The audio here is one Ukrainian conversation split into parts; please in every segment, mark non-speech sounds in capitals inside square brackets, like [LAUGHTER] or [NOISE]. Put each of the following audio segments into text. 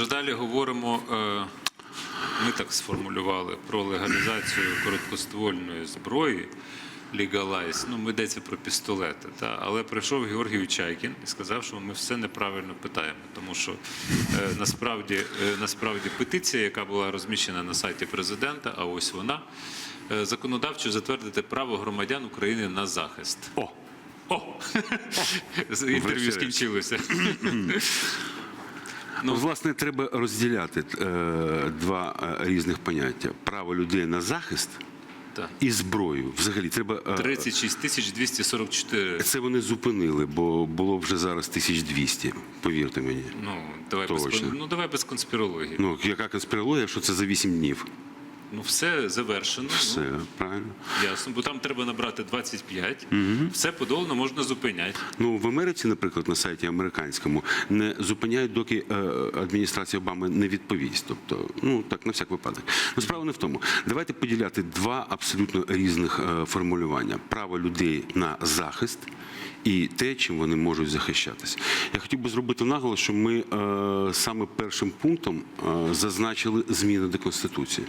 Отже, далі говоримо. е, Ми так сформулювали про легалізацію короткоствольної зброї. Legalize. Ну, ми йдеться про пістолети. Та? Але прийшов Георгій Чайкін і сказав, що ми все неправильно питаємо. Тому що е, насправді, е, насправді петиція, яка була розміщена на сайті президента, а ось вона, е, законодавчо затвердити право громадян України на захист. О, О! Інтерв'ю скінчилося. [CLEARS THROAT] ну, власне, треба розділяти е, два е, різних поняття: право людей на захист Так. і зброю. Взагалі, треба е, 36 тисяч 244. це вони зупинили, бо було вже зараз 1200, повірте мені. Ну, давай без, Точно. кон- ну, давай без конспірології. Ну, яка конспірологія, що це за 8 днів? Ну, все завершено. Все, Ну, правильно. ясно, бо там треба набрати 25. Все подолано, можна зупиняти. Ну в Америці, наприклад, на сайті американському не зупиняють, доки е, адміністрація Обами не відповість. Тобто, ну так на всяк випадок. Ну, справа не в тому. Давайте поділяти два абсолютно різних е, формулювання: право людей на захист. І те, чим вони можуть захищатися, я хотів би зробити наголос, що ми е, саме першим пунктом е, зазначили зміни до конституції,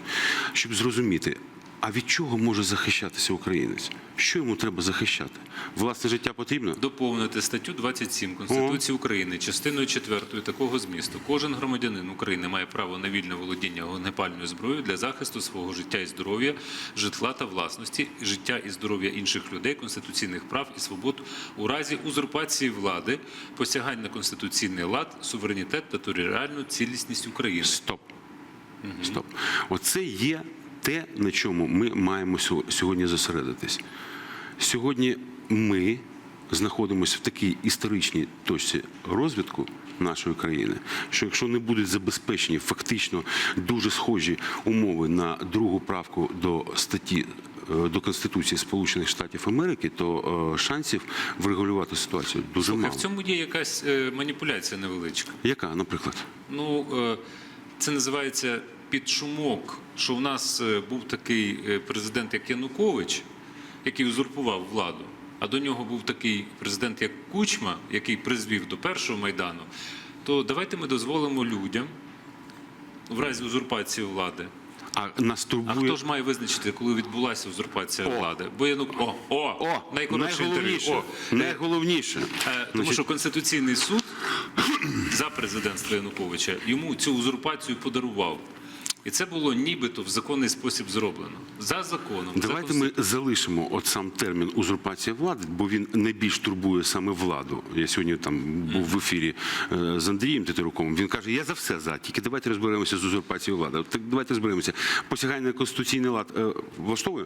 щоб зрозуміти, а від чого може захищатися українець? Що йому треба захищати? Власне життя потрібно? Доповнити статтю 27 Конституції України частиною 4 такого змісту. Кожен громадянин України має право на вільне володіння вогнепальною зброєю для захисту свого життя і здоров'я, житла та власності, життя і здоров'я інших людей, конституційних прав і свобод у разі узурпації влади, посягань на конституційний лад, суверенітет та територіальну цілісність України. Стоп. Стоп. Оце є те, на чому ми маємо сьогодні зосередитись. Сьогодні ми знаходимося в такій історичній точці розвитку нашої країни, що якщо не будуть забезпечені фактично дуже схожі умови на другу правку до статті. е, До Конституції Сполучених Штатів Америки, то е, шансів врегулювати ситуацію дуже мало. в цьому є якась е, маніпуляція невеличка. Яка, наприклад? Ну, це називається підшумок, що в нас е, був такий е, президент, як Янукович, який узурпував владу, а до нього був такий президент, як Кучма, який призвів до першого майдану. То давайте ми дозволимо людям в разі узурпації влади. А нас А хто ж має визначити, коли відбулася узурпація О. влади? Бо Яну... о, о, О, найкоротше найголовніше. О, найголовніше. Е, Тому що Конституційний суд за президентства Януковича йому цю узурпацію подарував. І це було нібито в законний спосіб зроблено. За законом. за Давайте ми залишимо от сам термін узурпація влади, бо він найбільш турбує саме владу. Я сьогодні там був в ефірі е, з Андрієм Тетеруком. Він каже: Я за все за. Тільки давайте розберемося з узурпацією влади. От Так давайте розберемося. Посягання на конституційний лад е, влаштовує?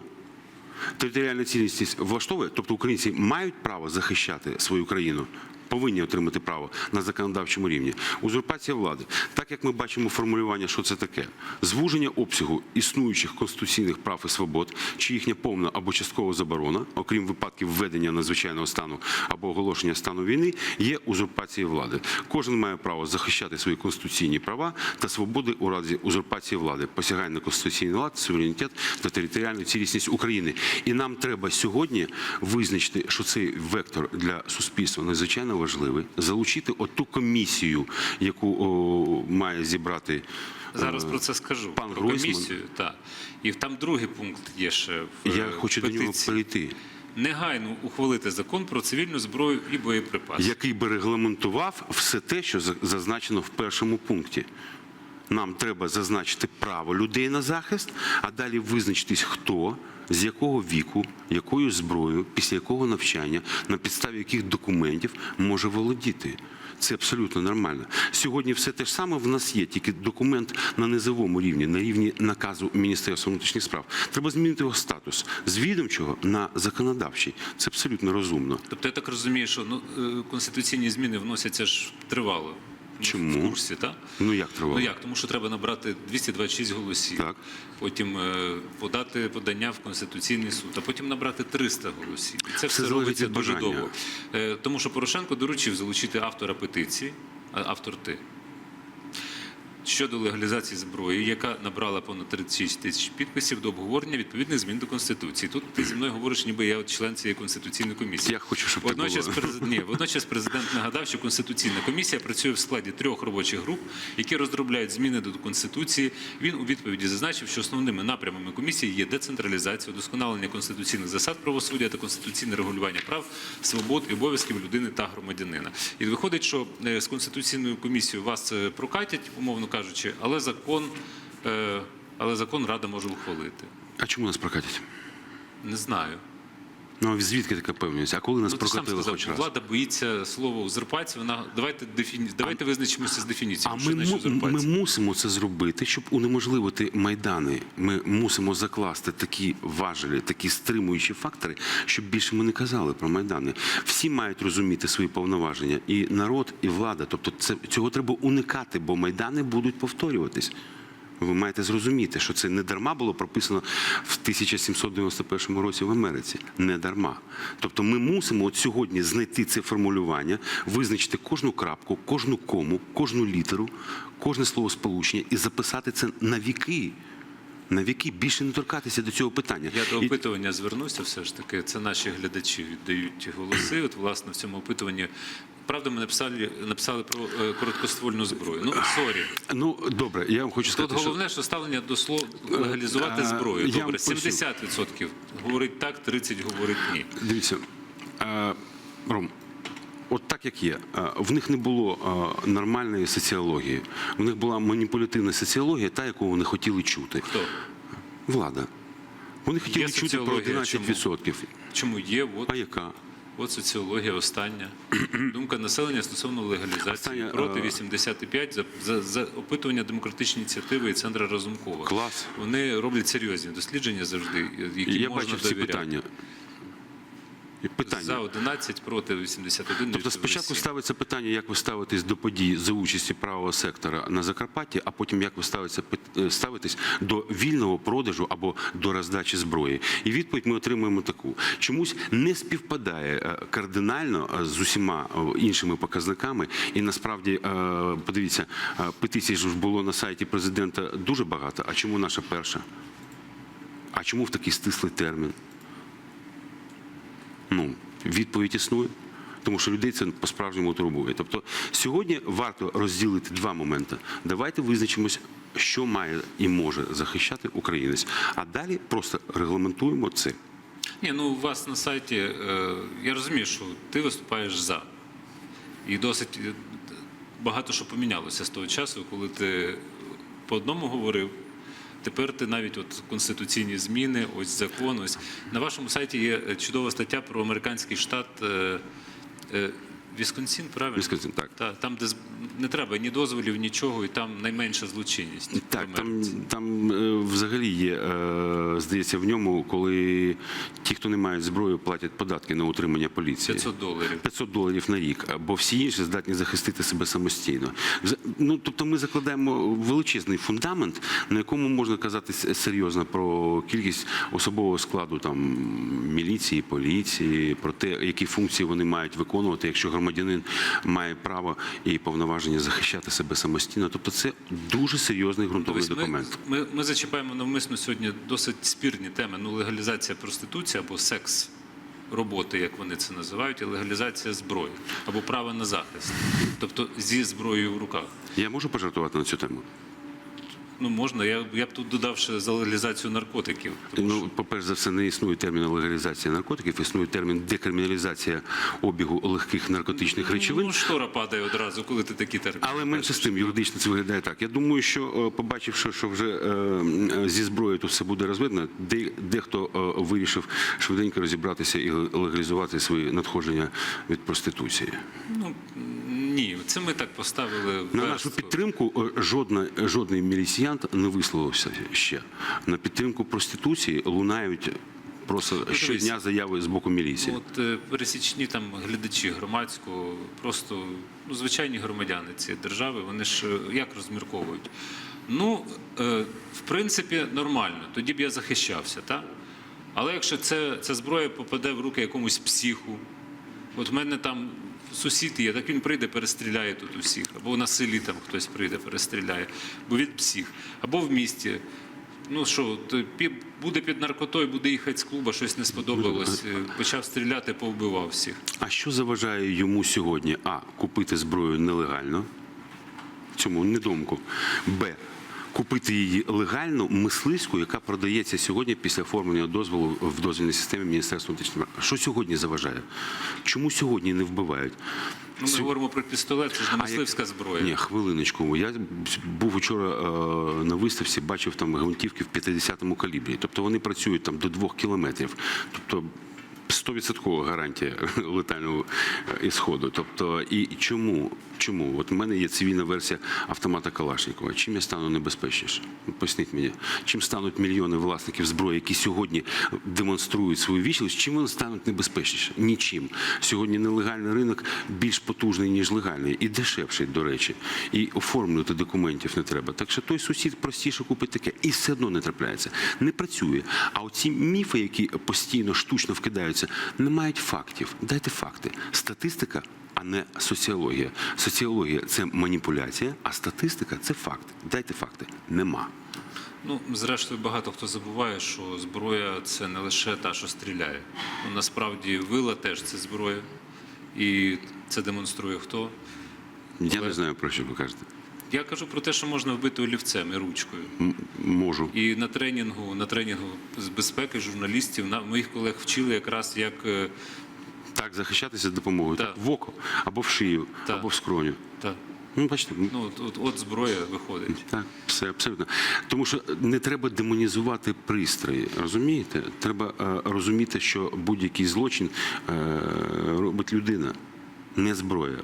Територіальна цілісність влаштовує? Тобто українці мають право захищати свою країну. Повинні отримати право на законодавчому рівні. Узурпація влади, так як ми бачимо формулювання, що це таке: звуження обсягу існуючих конституційних прав і свобод, чи їхня повна або часткова заборона, окрім випадків введення надзвичайного стану або оголошення стану війни, є узурпацією влади. Кожен має право захищати свої конституційні права та свободи у разі узурпації влади, посягання на конституційний лад, суверенітет та територіальну цілісність України. І нам треба сьогодні визначити, що цей вектор для суспільства надзвичайно важливий, залучити оту комісію, яку о, має зібрати. зараз е, про це скажу. пан про Гройсман. комісію. Так. І там другий пункт є ще в Я е, хочу до нього прийти. перейти, Негайно ухвалити закон про цивільну зброю і боєприпаси. який би регламентував все те, що зазначено в першому пункті. Нам треба зазначити право людей на захист, а далі визначитись, хто, з якого віку, якою зброєю, після якого навчання, на підставі яких документів може володіти. Це абсолютно нормально. Сьогодні все те ж саме в нас є, тільки документ на низовому рівні, на рівні наказу Міністерства внутрішніх справ. Треба змінити його статус з відомчого на законодавчий. Це абсолютно розумно. Тобто я так розумію, що ну, е, конституційні зміни вносяться ж тривало. Ну, Чому? В курсі, так? Ну як тривало? Ну як? Тому що треба набрати 226 голосів, Так. потім е, подати подання в Конституційний суд, а потім набрати 300 голосів. І це все, залежить робиться від дуже бажання. довго. Е, Тому що Порошенко доручив залучити автора петиції, а автор ти. Щодо легалізації зброї, яка набрала понад 36 тисяч підписів до обговорення відповідних змін до конституції. Тут ти зі мною говориш, ніби я от член цієї конституційної комісії. Я хочу, щоб водночас, було. презид... Ні, водночас президент нагадав, що конституційна комісія працює в складі трьох робочих груп, які розробляють зміни до конституції. Він у відповіді зазначив, що основними напрямами комісії є децентралізація, удосконалення конституційних засад правосуддя та конституційне регулювання прав, свобод і обов'язків людини та громадянина. І виходить, що е, з конституційною комісією вас е, прокатять, умовно кажучи, але закон, е, але закон рада може ухвалити. А чому нас прокатять? Не знаю. Ну а звідки така певність? А коли нас Ну, прокатили сказав, хоч раз? влада боїться слова узурпації. Вона давайте дефіні... давайте визначимося з А дефініцією. ми, що значить ми мусимо це зробити, щоб унеможливити майдани. Ми мусимо закласти такі важелі, такі стримуючі фактори, щоб більше ми не казали про майдани. Всі мають розуміти свої повноваження, і народ, і влада. Тобто, це цього треба уникати, бо майдани будуть повторюватись. Ви маєте зрозуміти, що це не дарма було прописано в 1791 році в Америці. Не дарма. Тобто ми мусимо от сьогодні знайти це формулювання, визначити кожну крапку, кожну кому, кожну літеру, кожне слово сполучення і записати це на віки. На віки більше не торкатися до цього питання. Я до опитування звернуся все ж таки. Це наші глядачі віддають голоси. От власне в цьому опитуванні. Правда, ми написали, написали про е, короткоствольну зброю. Ну сорі. Ну добре, я вам хочу сказати, що головне, що ставлення до слова легалізувати Е, зброю. Добре, поясню. 70% говорить так, 30% говорить ні. Дивіться, е, Ром, от так як є, е, в них не було е, нормальної соціології. В них була маніпулятивна соціологія, та, яку вони хотіли чути. Хто? Влада. Вони хотіли Є чути про соціологія, 11%. Чому є? От, А яка? От соціологія остання. [CLEARS THROAT] Думка населення стосовно легалізації Остання, проти е, 85 за, за, за опитування демократичної ініціативи і центра Разумкова. Клас. Вони роблять серйозні дослідження завжди, які Я можна бачив ці довіряти. питання. Питання. За 11 проти 81. Тобто спочатку ставиться питання, як ви ставитесь до подій за участі правого сектора на Закарпатті, а потім як ви ставитеся, е, ставитесь до вільного продажу або до роздачі зброї. І відповідь ми отримуємо таку: чомусь не співпадає е, кардинально е, з усіма іншими показниками. І насправді, подивіться, петицій ж було на сайті президента дуже багато. А чому наша перша? А чому в такий стислий термін? Ну, відповідь існує. Тому що людей це по-справжньому турбує. Тобто сьогодні варто розділити два моменти. Давайте визначимось, що має і може захищати українець. А далі просто регламентуємо це. Ні, ну у вас на сайті, е, я розумію, що ти виступаєш за. І досить е, багато що помінялося з того часу, коли ти по одному говорив. Тепер ти навіть от конституційні зміни, ось закон. Ось на вашому сайті є е, чудова стаття про американський штат е, е, Вісконсін, правильно? Вісконсін, так. Та, там, де не треба ні дозволів, нічого, і там найменша злочинність. Так, там, там е, взагалі є, е, здається, в ньому, коли ті, хто не мають зброї, платять податки на утримання поліції. 500 доларів. 500 доларів на рік, бо всі інші здатні захистити себе самостійно. Ну тобто, ми закладаємо величезний фундамент, на якому можна казати серйозно про кількість особового складу там міліції, поліції, про те, які функції вони мають виконувати, якщо громадянин має право і повноваження захищати себе самостійно. Тобто, це дуже серйозний ґрунтовний Ось ми, документ. ми, ми зачіпаємо навмисно сьогодні досить спірні теми. Ну, легалізація проституції або секс роботи, як вони це називають, і легалізація зброї або право на захист, тобто зі зброєю в руках. Я можу пожартувати на цю тему. Ну можна, я, я б тут додав ще за легалізацію наркотиків. Тому Ну, по-перше за все, не існує терміну легалізації наркотиків, існує термін декриміналізація обігу легких наркотичних речовин. Ну, штора падає одразу, коли ти такі терміни. Але менше з тим, юридично це виглядає так. Я думаю, що е, побачивши, що вже е, зі зброєю тут все буде розвидно, де, дехто е, вирішив швиденько розібратися і легалізувати свої надходження від проституції. Ну, ні, це ми так поставили На нашу підтримку е, жодна, жодний міліціянт не висловився ще. На підтримку проституції лунають просто дивись. щодня заяви з боку міліції. От е, пересічні там глядачі громадського, просто ну, звичайні громадяни цієї держави, вони ж е, як розмірковують? Ну, в принципі, нормально, тоді б я захищався, так? Але якщо це, ця зброя попаде в руки якомусь психу, От в мене там сусід є, так він прийде, перестріляє тут усіх. Або на селі там хтось прийде, перестріляє, бо від всіх. Або в місті. Ну що, то буде під наркотою, буде їхати з клуба, щось не сподобалось. е, Почав стріляти, повбивав всіх. А що заважає йому сьогодні? А. Купити зброю нелегально. Цьому недомку. Б. Купити її легально, мисливську, яка продається сьогодні після оформлення дозволу в дозвільній системі Міністерства внутрішніх справ. Що сьогодні заважає? Чому сьогодні не вбивають? Ну, ми говоримо про пістолет, це ж не мисливська зброя. Ні, хвилиночку. Я був вчора е, на виставці, бачив там гвинтівки в 50-му калібрі. Тобто вони працюють там до двох кілометрів. Тобто 100% гарантія [LAUGHS] летального е, ісходу. Тобто, і чому? Чому? От в мене є цивільна версія автомата Калашникова. Чим я стану небезпечніше? Поясніть мені, чим стануть мільйони власників зброї, які сьогодні демонструють свою вічливість, чим вони стануть небезпечніше? Нічим. Сьогодні нелегальний ринок більш потужний, ніж легальний, і дешевший, до речі. І оформлювати документів не треба. Так що той сусід простіше купить таке, і все одно не трапляється. Не працює. А оці міфи, які постійно штучно вкидаються, не мають фактів. Дайте факти. Статистика. А не соціологія. Соціологія це маніпуляція, а статистика це факт. Дайте факти. Нема. Ну, зрештою, багато хто забуває, що зброя це не лише та, що стріляє. Ну, насправді вила теж це зброя. І це демонструє хто. Я Але- не знаю про що ви кажете. Я кажу про те, що можна вбити олівцем і ручкою. Можу. І на тренінгу, на тренінгу з безпеки журналістів на моїх колег вчили якраз як е, Так, захищатися за допомогою Так. так, в око, або в шию, Так. або в скроню. та, Ну, бачите, ну от, от, от зброя виходить. Так, все абсолютно. Тому що не треба демонізувати пристрої. Розумієте? Треба е, розуміти, що будь-який злочин е, робить людина, не зброя.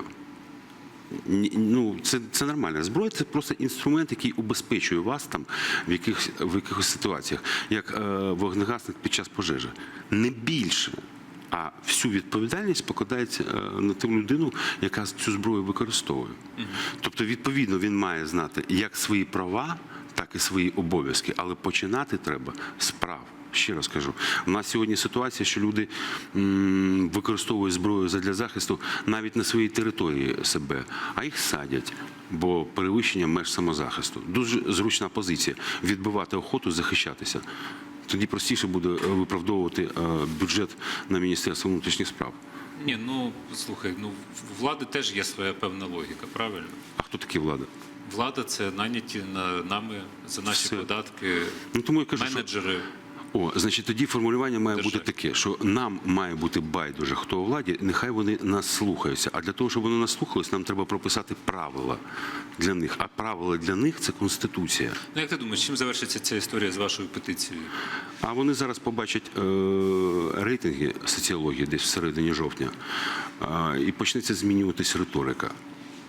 Ну, це, це нормально. Зброя це просто інструмент, який убезпечує вас там в якихось, в якихось ситуаціях, як е, вогнегасник під час пожежі. Не більше. А всю відповідальність покладається е, на ту людину, яка цю зброю використовує. Тобто, відповідно, він має знати як свої права, так і свої обов'язки, але починати треба з прав. Ще раз кажу, у нас сьогодні ситуація, що люди використовують зброю для захисту навіть на своїй території себе, а їх садять, бо перевищення меж самозахисту. Дуже зручна позиція відбивати охоту, захищатися. Тоді простіше буде е, виправдовувати е, бюджет на Міністерство внутрішніх справ. Ні, ну слухай, ну влади теж є своя певна логіка, правильно? А хто такі влада? Влада це наняті на нами за наші Все. податки, Ну тому я кажу, що менеджери. О, значить, тоді формулювання має Державі. бути таке, що нам має бути байдуже, хто у владі, нехай вони нас слухаються. А для того, щоб вони нас слухались, нам треба прописати правила для них. А правила для них це конституція. Ну як ти думаєш, чим завершиться ця історія з вашою петицією? А вони зараз побачать е, рейтинги соціології десь всередині жовтня, е, і почнеться змінюватись риторика.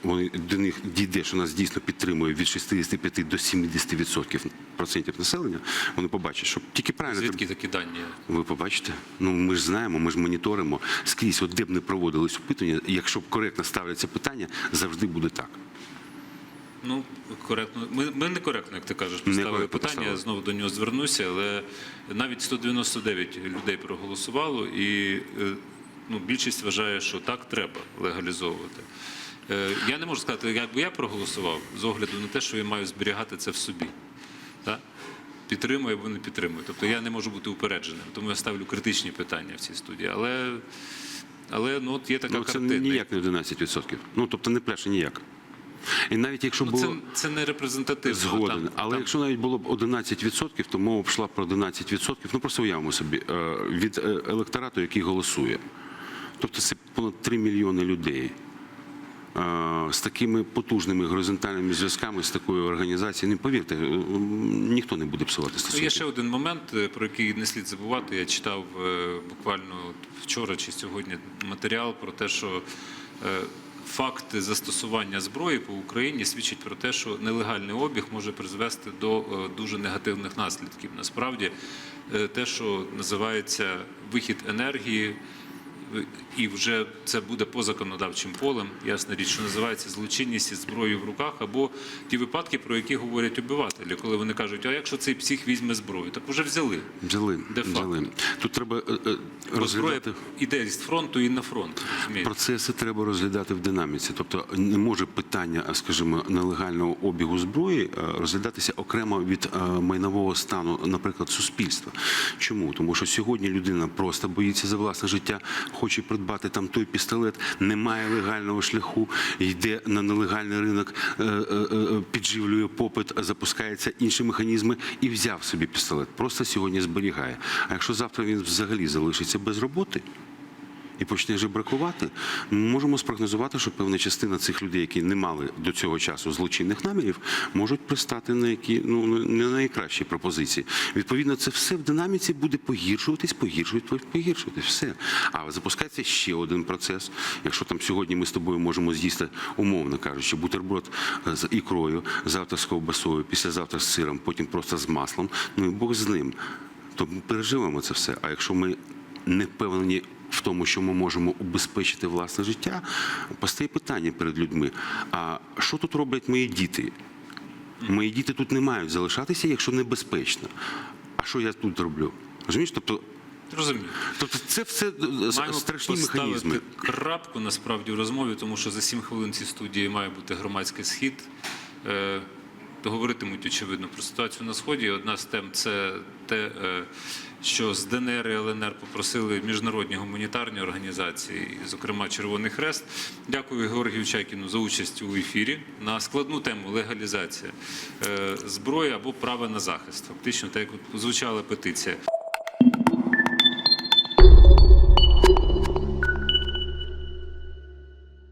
Вони до них дійде, що нас дійсно підтримує від 65 до 70% процентів населення. Вони побачать, що тільки правильно Звідки такі дані? Ви побачите? Ну ми ж знаємо, ми ж моніторимо скрізь, от де б не проводились опитування. Якщо б коректно ставляться питання, завжди буде так. Ну, коректно. Ми, ми некоректно, як ти кажеш, поставили питання, я знову до нього звернуся, але навіть 199 людей проголосувало, і е, ну, більшість вважає, що так треба легалізовувати. Е, Я не можу сказати, як би я проголосував з огляду на те, що я маю зберігати це в собі. Так? Підтримую або не підтримую. Тобто я не можу бути упередженим, тому я ставлю критичні питання в цій студії. Але, але ну, от є така Ну, це картина. ніяк не 11%. Ну тобто не пляше ніяк. І навіть якщо Ну, було це, це не репрезентативно. згоден, Там- але там- якщо навіть було б 11%, то мова б йшла про 11%, ну просто уявимо собі, е, від е, електорату, який голосує. Тобто це понад 3 мільйони людей. Е, З такими потужними горизонтальними зв'язками, з такою організацією, не повірте, е, ніхто не буде псувати Ну, стосунки. є ще один момент, е, про який не слід забувати. Я читав буквально вчора чи сьогодні матеріал про те, що факти застосування зброї по Україні свідчать про те, що нелегальний обіг може призвести до дуже негативних наслідків. Насправді, те, що називається вихід енергії. І вже це буде по законодавчим полем. Ясна річ, що називається злочинність із зброєю в руках, або ті випадки, про які говорять обивателі, коли вони кажуть, а якщо цей псих візьме зброю, так вже взяли. Взяли, Де взяли. Тут треба е, е, зброя розглядати. іде з фронту і на фронт. розумієте? Процеси треба розглядати в динаміці. Тобто не може питання, скажімо, нелегального обігу зброї е, розглядатися окремо від майнового стану, наприклад, суспільства. Чому? Тому що сьогодні людина просто боїться за власне життя, хоче придбати там той пістолет, немає легального шляху, йде на нелегальний ринок, е, е, е, підживлює попит, запускаються інші механізми і взяв собі пістолет. Просто сьогодні зберігає. А якщо завтра він взагалі залишиться без роботи, і почне жебракувати, ми можемо спрогнозувати, що певна частина цих людей, які не мали до цього часу злочинних намірів, можуть пристати на які ну не найкращі пропозиції. Відповідно, це все в динаміці буде погіршуватись, погіршуватись, погіршуватись. Все. А запускається ще один процес. Якщо там сьогодні ми з тобою можемо з'їсти, умовно кажучи, бутерброд з ікрою, завтра з ковбасою, післязавтра з сиром, потім просто з маслом. Ну і Бог з ним. То ми переживемо це все. А якщо ми не впевнені в тому, що ми можемо убезпечити власне життя, постає питання перед людьми: а що тут роблять мої діти? Мої діти тут не мають залишатися, якщо небезпечно. А що я тут роблю? Розумієш? Тобто, Розумію. тобто це все е, Маємо страшні механізми. крапку насправді в розмові, тому що за сім хвилин в цій студії має бути громадський схід. Говоритимуть, очевидно, про ситуацію на сході. Одна з тем це те, е, що з ДНР і ЛНР попросили міжнародні гуманітарні організації, зокрема Червоний Хрест. Дякую Георгію Чайкіну за участь у ефірі на складну тему легалізація е, зброї або права на захист. Фактично, так як звучала петиція.